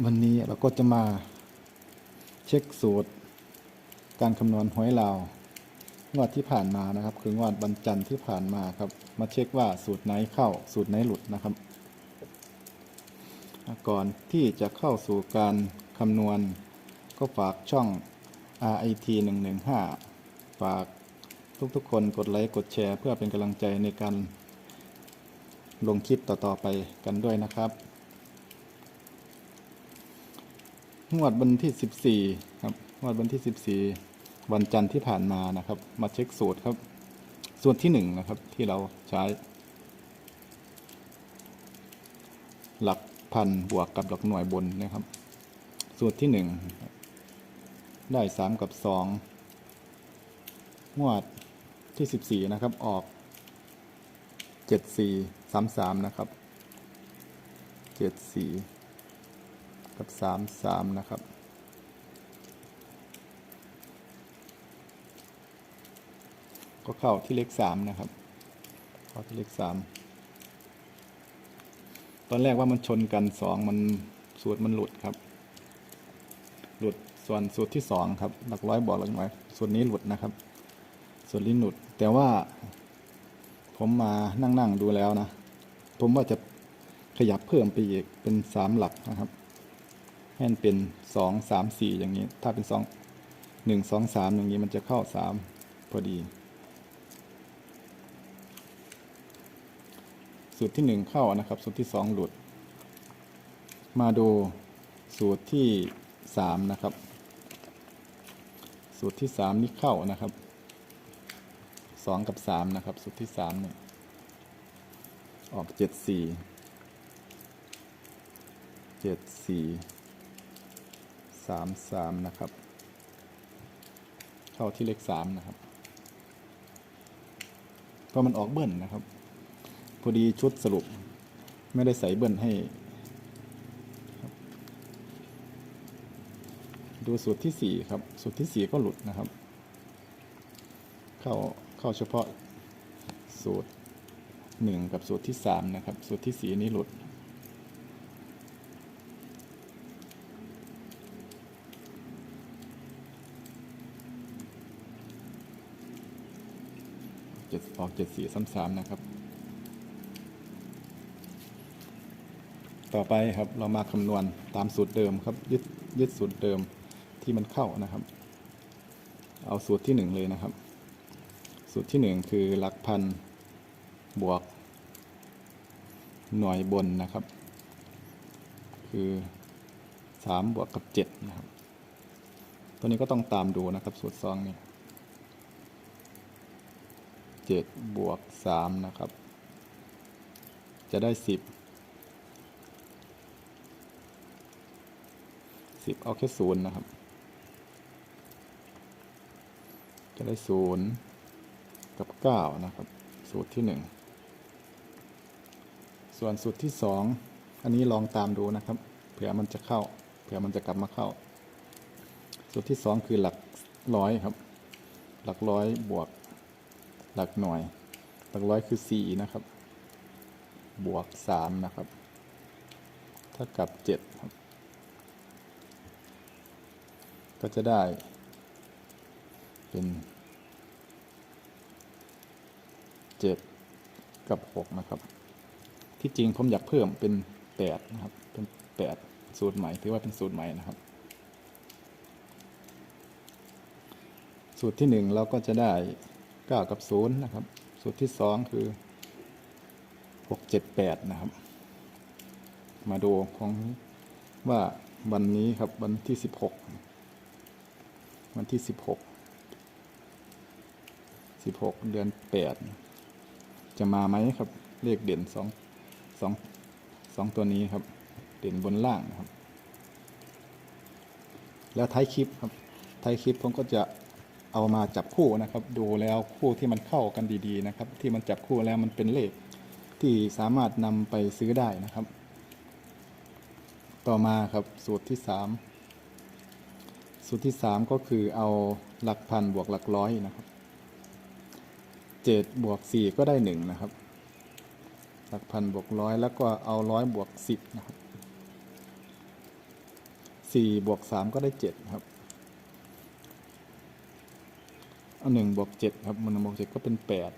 วันนี้เราก็จะมาเช็คสูตร การคำนวณหวยลาวงวดที่ผ่านมานะครับ คืองวดบรรจันทร์ที่ผ่านมาครับ มาเช็คว่าสูตรไหนเข้าสูตรไหนหลุดนะครับก่อนที่จะเข้าสู่การคำนวณ ก็ฝากช่อง RIT 115 ฝากทุกๆ คนกดไลค์กดแชร์ เพื่อเป็นกำลังใจในการลงคลิปต่อๆไปกันด้วยนะครับ งวดวันที่ 14 ครับงวดวันที่ 14 วันจันทร์ที่ผ่านมานะครับ มาเช็คสูตรครับ ส่วนที่1นะครับที่เราใช้ หลักพันบวกกับหลักหน่วยบนนะครับ สูตรที่ 1 ได้ 3 กับ 2 งวดที่ 14 นะครับออก 74 33 นะครับ 74 กับ 33 นะครับ ก็เข้าที่เลข 3 นะครับ เข้าที่เลข 3 ตอนแรกว่ามันชนกัน 2 มันสูตรมันหลุดครับ หลุดส่วนสูตรที่ 2 ครับ หลักร้อยบอกหลักร้อยส่วนนี้หลุดนะครับ ส่วนนี้หลุด แต่ว่าผมมานั่ง ๆ ดูแล้วนะ ผมว่าจะขยับเพิ่มไปอีกเป็นสามหลักนะครับ ให้มันเป็นสองสามสี่อย่างนี้ ถ้าเป็นสองหนึ่งสองสามอย่างนี้มันจะเข้าสามพอดี สูตรที่หนึ่งเข้านะครับ สูตรที่สองหลุด มาดูสูตรที่สามนะครับ สูตรที่สามนี่เข้านะครับสองกับสามนะครับ สูตรที่สามเนี่ยออกเจ็ดสี่เจ็ดสี่ สามสามนะครับ เข้าที่เลขสามนะครับ ก็มันออกเบิ้ลนะครับ พอดีชุดสรุปไม่ได้ใส่เบิ้ลให้ ดูสูตรที่สี่ครับ สูตรที่สี่ก็หลุดนะครับ เข้าเข้าเฉพาะสูตรหนึ่งกับสูตรที่สามนะครับ สูตรที่สี่นี้หลุด ออกเจ็ดสี่ซ้ำสามนะครับ ต่อไปครับเรามาคำนวณตามสูตรเดิมครับ ยึดยึดสูตรเดิมที่มันเข้านะครับ เอาสูตรที่หนึ่งเลยนะครับ สูตรที่หนึ่งคือหลักพันบวก หน่วยบนนะครับ คือสามบวกกับเจ็ดนะครับ ตัวนี้ก็ต้องตามดูนะครับสูตรซองนี่ เจ็ดบวกสามนะครับ จะได้สิบสิบเอาแค่ศูนย์นะครับ จะได้ศูนย์กับเก้านะครับ สูตรที่หนึ่งส่วนสูตรที่สองอันนี้ลองตามดูนะครับ เผื่อมันจะเข้า เผื่อมันจะกลับมาเข้า สูตรที่สองคือหลักร้อยครับ หลักร้อยบวก หลักหน่วย หลักร้อยคือสี่นะครับ บวกสามนะครับ เท่ากับเจ็ดครับ ก็จะได้ เป็นเจ็ดกับหกนะครับ ที่จริงผมอยากเพิ่มเป็นแปดนะครับ เป็นแปดสูตรใหม่ถือว่าเป็นสูตรใหม่นะครับ สูตรที่หนึ่งเราก็จะได้ เก้ากับศูนย์นะครับ สูตรที่สองคือหกเจ็ดแปดนะครับ มาดูของว่าวันนี้ครับวันที่สิบหกวันที่สิบหกสิบหกเดือนแปดจะมาไหมครับ เลขเด่นสองสองสองตัวนี้ครับ เด่นบนล่างนะครับ แล้วท้ายคลิปครับท้ายคลิปผมก็จะ เอามาจับคู่นะครับ ดูแล้วคู่ที่มันเข้ากันดีๆนะครับ ที่มันจับคู่แล้วมันเป็นเลขที่สามารถนำไปซื้อได้นะครับ ต่อมาครับสูตรที่สามสูตรที่สามก็คือเอาหลักพันบวกหลักร้อยนะครับเจ็ดบวกสี่ก็ได้หนึ่งนะครับ หลักพันบวกร้อยแล้วก็เอาร้อยบวกสิบนะครับสี่บวกสามก็ได้เจ็ดครับ เอาหนึ่งบวกเจ็ดครับมันงบวกเจ็ดก็เป็นแปด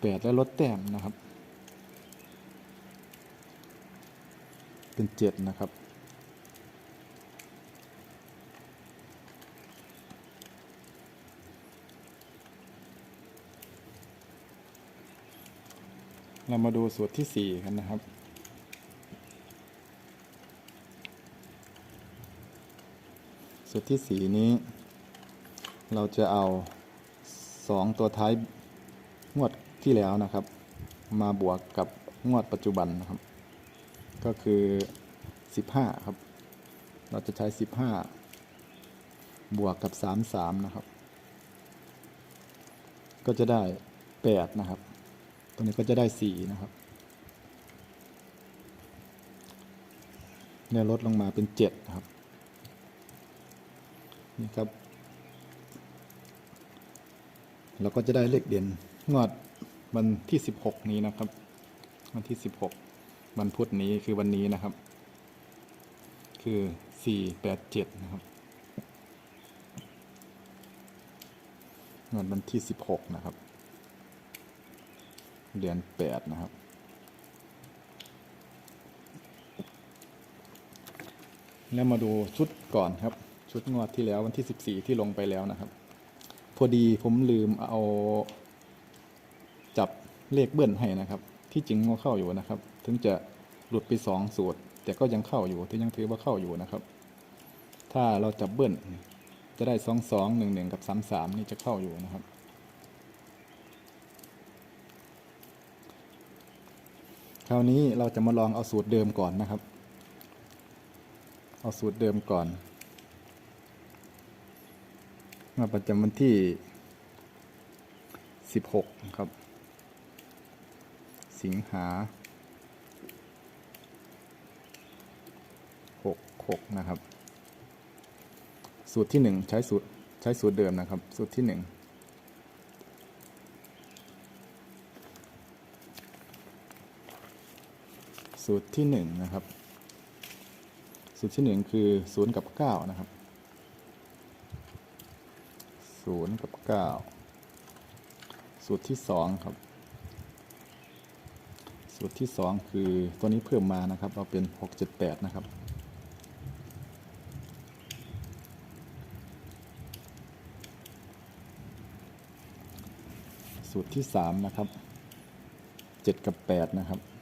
แปดแล้วลดแต้มนะครับ เป็นเจ็ดนะครับเรามาดูสูตรที่สี่กันนะครับ ตรที่สี่นี้ เราจะเอาสองตัวท้ายงวดที่แล้วนะครับ มาบวกกับงวดปัจจุบันนะครับ ก็คือสิบห้าครับ เราจะใช้สิบห้าบวกกับสามสามนะครับ ก็จะได้แปดนะครับตัวนี้ก็จะได้สี่นะครับเนี่ยลดลงมาเป็นเจ็ดครับ นี่ครับ เราก็จะได้เลขเด่นงวดวันที่สิบหกนี้นะครับ วันที่สิบหกวันพุธนี้คือวันนี้นะครับ คือสี่แปดเจ็ดนะครับงวดวันที่สิบหกนะครับ เดือนแปดนะครับแล้วมาดูชุดก่อนครับ ชุดงวดที่แล้ววันที่สิบสี่ที่ลงไปแล้วนะครับ พอดีผมลืมเอาจับเลขเบิ้ลให้นะครับ ที่จริงก็เข้าอยู่นะครับ ถึงจะหลุดไปสองสูตร แต่ก็ยังเข้าอยู่ที่ยังถือว่าเข้าอยู่นะครับ ถ้าเราจับเบิ้ลจะได้สองสองหนึ่งหนึ่งกับสามสามนี่จะเข้าอยู่นะครับคราวนี้เราจะมาลองเอาสูตรเดิมก่อนนะครับ เอาสูตรเดิมก่อน มาประจำวันที่16ครับ สิงหา66นะครับ สูตรที่1ใช้สูตรใช้สูตรเดิมนะครับ สูตรที่1สูตรที่หนึ่งนะครับ สูตรที่หนึ่งคือศูนย์กับเก้านะครับ ศูนย์กับเก้าสูตรที่สองครับ สูตรที่สองคือตัวนี้เพิ่มมานะครับ เราเป็นหกเจ็ดแปดนะครับสูตรที่สามนะครับเจ็ดกับแปดนะครับ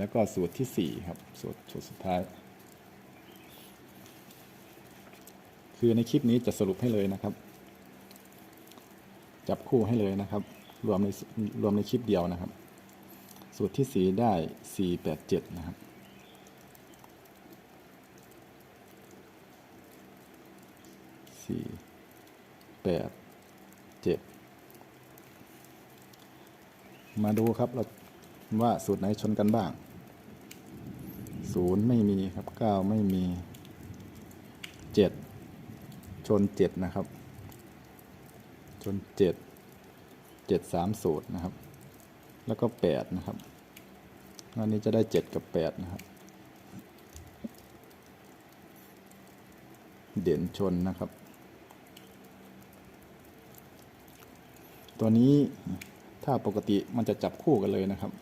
แล้วก็สูตรที่สี่ครับ สูตรสูตรสุดท้าย คือในคลิปนี้จะสรุปให้เลยนะครับ จับคู่ให้เลยนะครับ รวมในรวมในคลิปเดียวนะครับ สูตรที่สี่ได้สี่แปดเจ็ดนะครับสี่แปดเจ็ดมาดูครับเราว่าสูตรไหนชนกันบ้าง ศูนย์ไม่มีครับเก้าไม่มีเจ็ดชนเจ็ดนะครับ ชนเจ็ดเจ็ดสามสูตรนะครับ แล้วก็แปดนะครับอันนี้จะได้เจ็ดกับแปดนะครับ เด่นชนนะครับ ตัวนี้ถ้าปกติมันจะจับคู่กันเลยนะครับ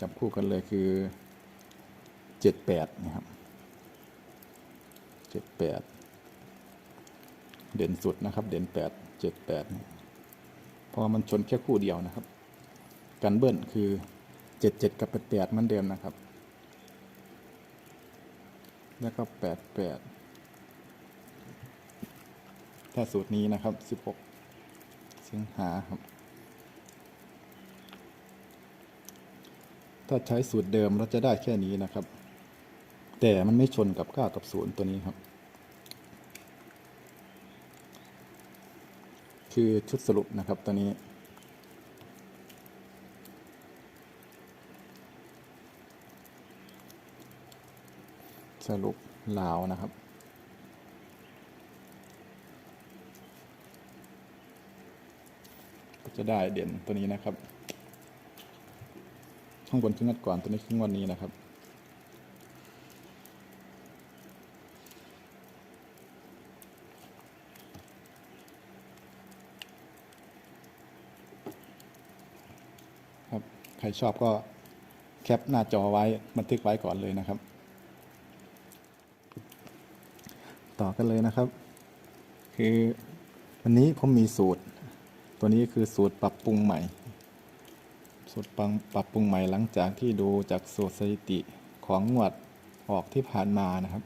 จับคู่กันเลยคือ จ็ดแปดนะครับเจ็ดแปดเด่นสุดนะครับ เด่นแปดเจ็ดแปดเพราะมันชนแค่คู่เดียวนะครับ กันเบิ้ลคือเจ็ดเจ็ดกับแปดแปดเหมือนเดิมนะครับ แล้วก็แปดแปดถ้าสูตรนี้นะครับสิบหกสิงหาครับถ้าใช้สูตรเดิมเราจะได้แค่นี้นะครับ แต่มันไม่ชนกับ 9 กับ 0 ตัวนี้ครับ คือชุดสรุปนะครับตัวนี้ สรุปลาวนะครับจะได้เด่นตัวนี้นะครับ ข้างบนคืองวดก่อนตัวนี้คืองวดนี้นะครับ ค รับใครชอบก็แคปหน้าจอไว้บันทึกไว้ก่อนเลยนะครับ ต่อกันเลยนะครับ คือวันนี้ผมมีสูตร ตัวนี้คือสูตรปรับปรุงใหม่ สูตรปรับปรับปรุงใหม่หลังจากที่ดูจากสูตรสถิติของงวดออกที่ผ่านมานะครับ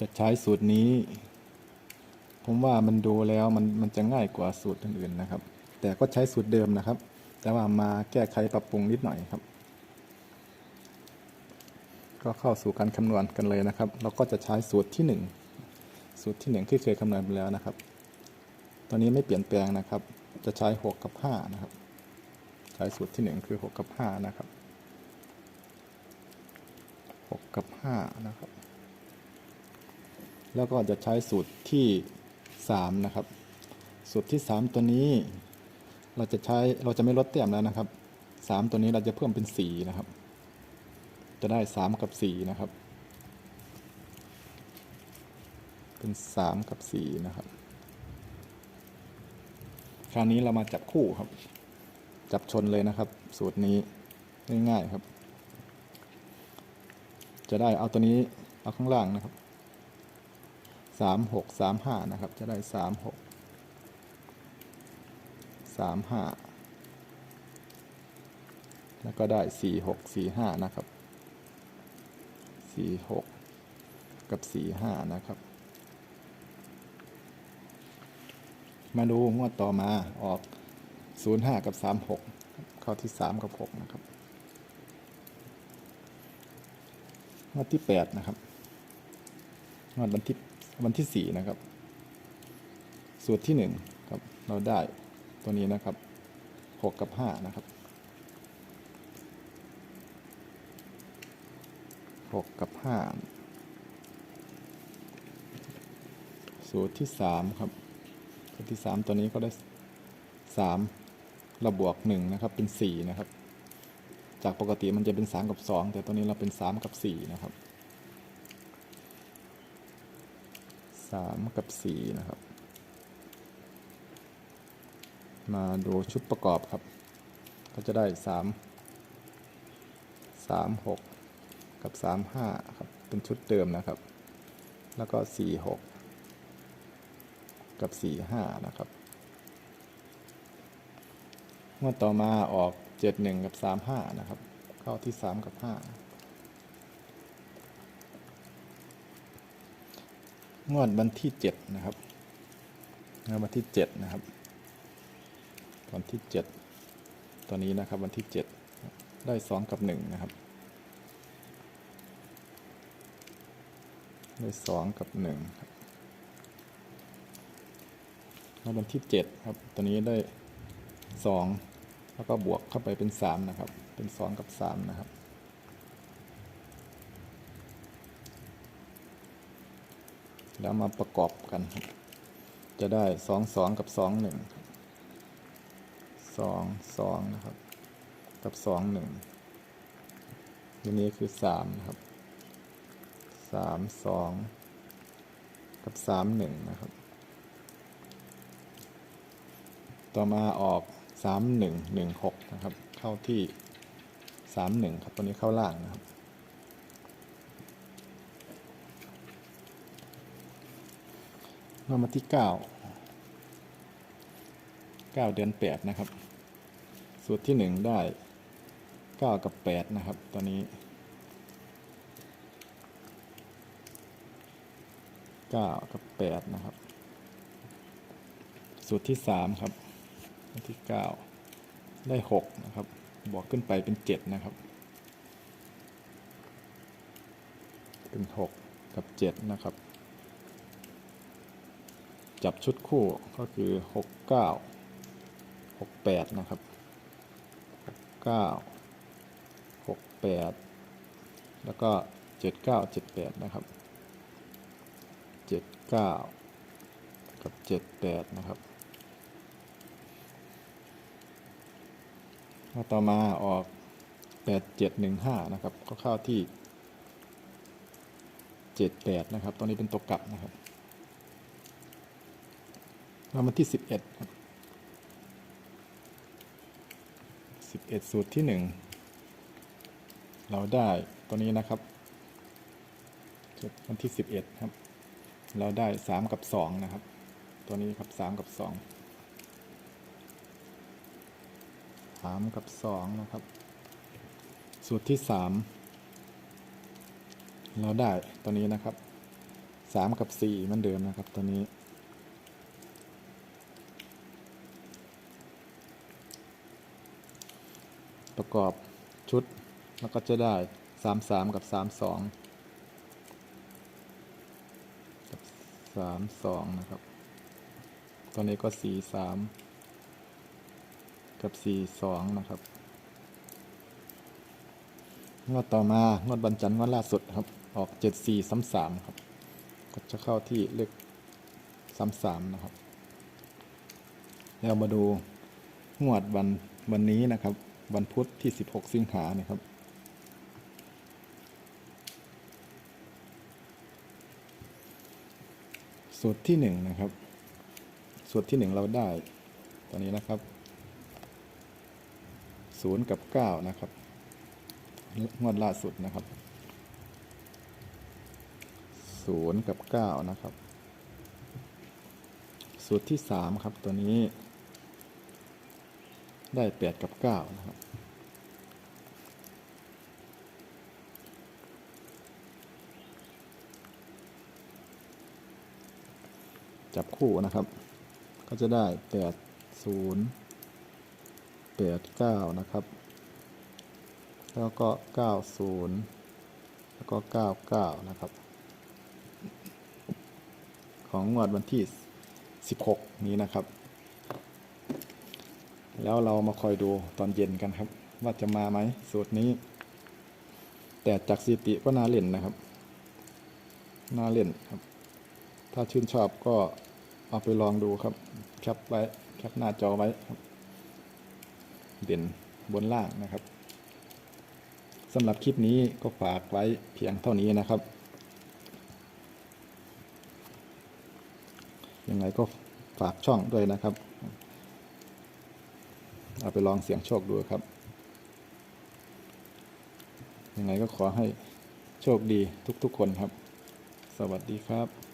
จะใช้สูตรนี้ ผมว่ามันดูแล้วมันมันจะง่ายกว่าสูตรอื่นๆนะครับ แต่ก็ใช้สูตรเดิมนะครับ แต่ว่ามาแก้ไขปรับปรุงนิดหน่อยครับ ก็เข้าสู่การคำนวณกันเลยนะครับ เราก็จะใช้สูตรที่ 1 สูตรที่ 1 ที่เคยคำนวณไปแล้วนะครับตัวนี้ไม่เปลี่ยนแปลงนะครับ จะใช้ 6 กับ 5 นะครับ ใช้สูตรที่ 1 คือ 6 กับ 5 นะครับ 6 กับ 5 นะครับ แล้วก็จะใช้สูตรที่ 3 นะครับ สูตรที่ 3 ตัวนี้ เราจะใช้เราจะไม่ลดแต้มแล้วนะครับ 3 ตัวนี้เราจะเพิ่มเป็น 4 นะครับ จะได้ 3 กับ 4 นะครับ เป็น 3 กับ 4 นะครับ คราวนี้เรามาจับคู่ครับ จับชนเลยนะครับ สูตรนี้ง่ายๆครับ จะได้เอาตัวนี้เอาข้างล่างนะครับสามหกสามห้านะครับ จะได้สามหก สามห้าแล้วก็ได้สี่หกสี่ห้านะครับสี่หกกับสี่ห้านะครับ มาดูงวดต่อมาออกศูนย์ห้ากับสามหกเข้าที่สามกับหกนะครับงวดที่แปดนะครับงวดวันที่วันที่สี่นะครับ สูตรที่หนึ่งครับเราได้ ตัวนี้นะครับหกกับห้านะครับหกกับห้าสูตรที่สามครับ สูตรที่สามตัวนี้ก็ได้สามเราบวกหนึ่งนะครับ เป็นสี่นะครับ จากปกติมันจะเป็นสามกับสองแต่ตัวนี้เราเป็นสามกับสี่นะครับสามกับสี่นะครับ มาดูชุดประกอบครับ ก็จะได้สามสามหกกับสามห้าครับ เป็นชุดเดิมนะครับ แล้วก็สี่หกกับสี่ห้านะครับเมื่อต่อมาออกเจ็ดหนึ่งกับสามห้านะครับ เข้าที่สามกับห้างวดวันที่เจ็ดนะครับงวดวันที่เจ็ดนะครับ วันที่เจ็ดตัวนี้นะครับวันที่เจ็ดได้สองกับหนึ่งนะครับ ได้สองกับหนึ่งครับแล้ววันที่เจ็ดครับตัวนี้ได้สองแล้วก็บวกเข้าไปเป็นสามนะครับ เป็นสองกับสามนะครับแล้วมาประกอบกัน จะได้สองสองกับสองหนึ่ง สองสองนะครับ กับสองหนึ่งตัวนี้คือสามนะครับสามสองกับสามหนึ่งนะครับ ต่อมาออกสามหนึ่งหนึ่งหกนะครับ เข้าที่สามหนึ่งครับตัวนี้เข้าล่างนะครับเรามาที่เก้า เก้าเดือนแปดนะครับ สูตรที่หนึ่งได้เก้ากับแปดนะครับ ตอนนี้เก้ากับแปดนะครับ สูตรที่สามครับที่เก้าได้หกนะครับ บวกขึ้นไปเป็นเจ็ดนะครับ เป็นหกกับเจ็ดนะครับ จับชุดคู่ก็คือหกเก้า หกแปดนะครับเก้าหกแปดแล้วก็เจ็ดเก้าเจ็ดแปดนะครับเจ็ดเก้ากับเจ็ดแปดนะครับมาต่อมาออกแปดเจ็ดหนึ่งห้านะครับก็เข้าที่เจ็ดแปดนะครับตอนนี้เป็นตัวกลับนะครับเรามาที่สิบเอ็ดครับ สิบเอ็ดสูตรที่หนึ่งเราได้ตัวนี้นะครับจุดวันที่สิบเอ็ดครับ เราได้สามกับสองนะครับ ตัวนี้ครับสามกับสองสามกับสองนะครับ สูตรที่สามเราได้ตัวนี้นะครับสามกับสี่เหมือนเดิมนะครับตัวนี้ ประกอบชุด แล้วก็จะได้สามสามกับสามสองกับสามสองนะครับตัวนี้ก็สี่สามกับสี่สองนะครับงวดต่อมางวดบรรจันทร์งวดล่าสุดครับ ออกเจ็ดสี่สามสามครับ ก็จะเข้าที่เลขสามสามนะครับแล้วมาดูงวดวันวันนี้นะครับ วันพุธที่ 16 สิงหาเนี่ยครับสูตรที่หนึ่งนะครับสูตรที่หนึ่งเราได้ตอนนี้นะครับศูนย์กับเก้านะครับงวดล่าสุดนะครับศูนย์กับเก้านะครับ สูตรที่สามครับตัวนี้ ได้แปดกับเก้านะครับ จับคู่นะครับ ก็จะได้แปดศูนย์แปดเก้านะครับ แล้วก็เก้าศูนย์แล้วก็เก้าเก้านะครับ ของงวดวันที่สิบหกนี้นะครับ แล้วเรามาคอยดูตอนเย็นกันครับ ว่าจะมาไหมสูตรนี้ แต่จากสถิติก็น่าเล่นนะครับ น่าเล่นครับ ถ้าชื่นชอบก็เอาไปลองดูครับ แคปไว้ แคปหน้าจอไว้ครับ เด่นบนล่างนะครับสำหรับคลิปนี้ก็ฝากไว้เพียงเท่านี้นะครับ ยังไงก็ฝากช่องด้วยนะครับ เอาไปลองเสียงโชคดูครับยังไงก็ขอให้โชคดีทุกๆคนครับ สวัสดีครับ